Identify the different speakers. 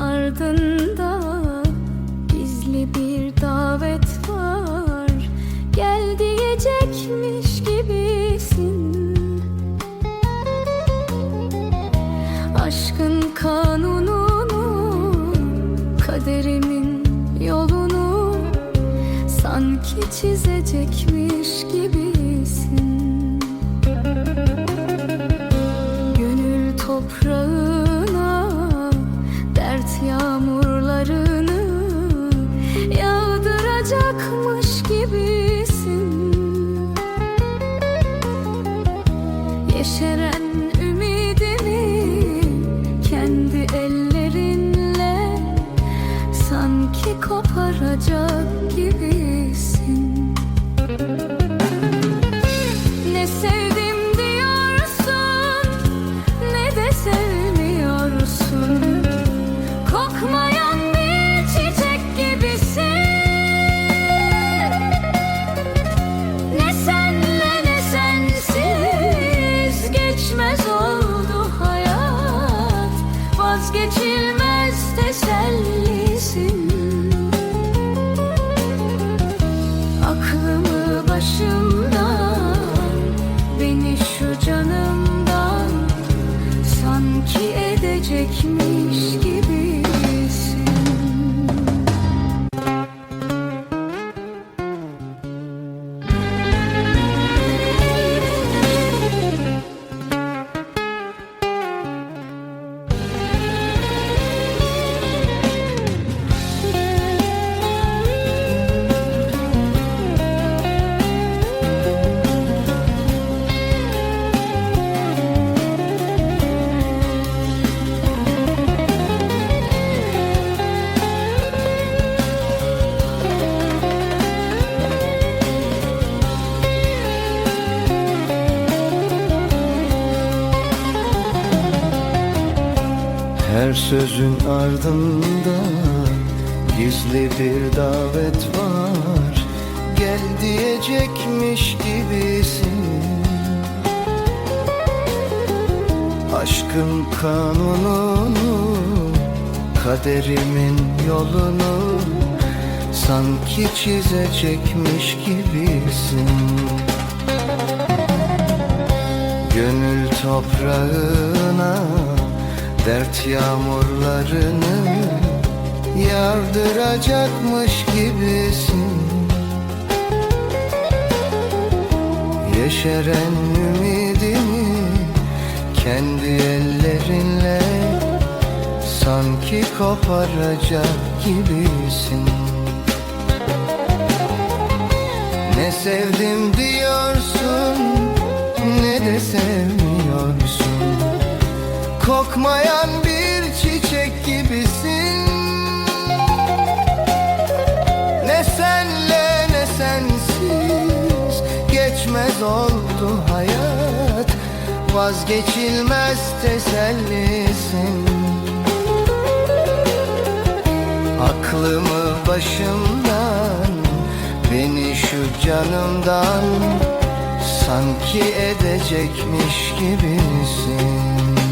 Speaker 1: ardında gizli bir davet var. Gel diyecekmiş gibisin. Aşkın kanununu, kaderimin yolunu Sanki çizecekmiş edecekmiş
Speaker 2: Her sözün ardında gizli bir davet var. Gel diyecekmiş gibisin. Aşkın kanununu, kaderimin yolunu Sanki çizecekmiş gibisin. Gönül toprağına dert yağmurlarını yardıracakmış gibisin. Yeşeren ümidimi kendi ellerinle sanki koparacak gibisin. Ne sevdim diyorsun ne de sevmiyorsun Kokmayan bir çiçek gibisin. Ne senle ne sensiz Geçmez oldu hayat. Vazgeçilmez tesellisin. Aklımı başımdan Beni şu canımdan Sanki edecekmiş gibisin